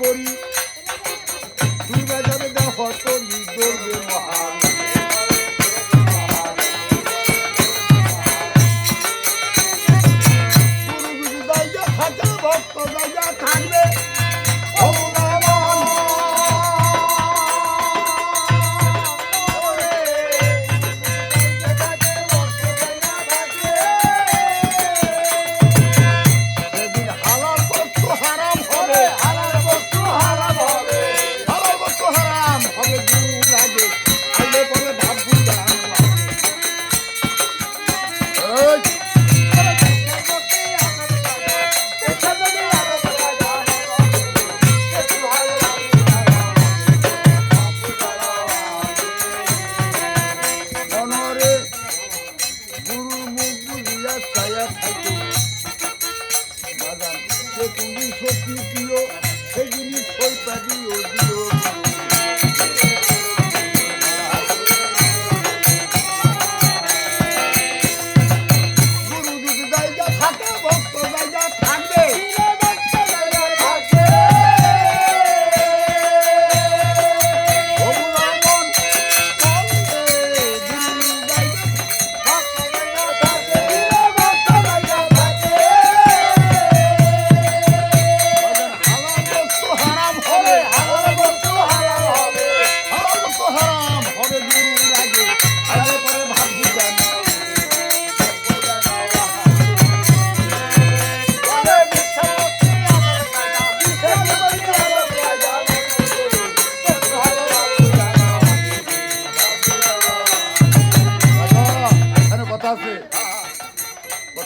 করি সে তুমি সত্যি দিও সেই জিনিস সইপা ও দিও।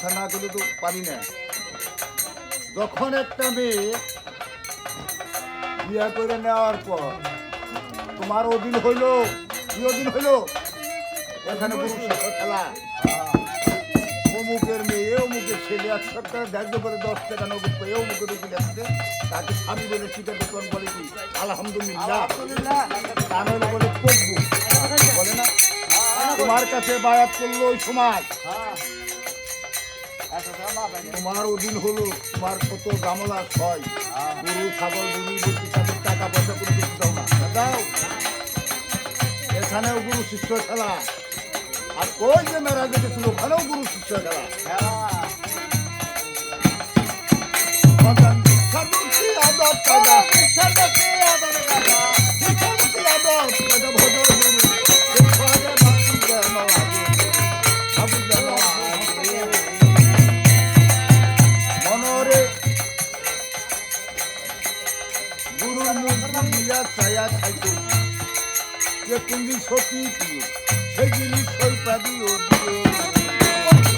কথা না বলে তো পারি না। যখন একটা মেয়ে বিয়ে করে নেওয়ার পর তোমার অধীন হইল কি অধীন হইল? এখানে খেলা। অমুকের মেয়ে অমুকের ছেলে এক সপ্তাহে ধার্য করে দশ টাকা নগদ পেয়ে অমুকের উকিল আসছে তাকে স্বামী বলে স্বীকার তখন বলে কি? আলহামদুলিল্লাহ। তা নইলে বলে তকবু বলে না? তোমার কাছে বায়াত করল ওই সময়। তোমার অধীন হলো তোমার কত গামলা ছয়। গরু ছাগল গরু বলছি তাদের টাকা পয়সা কোনো কিছু দাও না। দাও। এখানেও গুরু শিষ্য খেলা। আর ওই যে মেরা দেখেছিল ওখানেও গুরু শিষ্য খেলা। সন্তান দিয়া ছায়া খাইতো। যে তুমি সতী দিও জিনিস সইপা দিও দিও।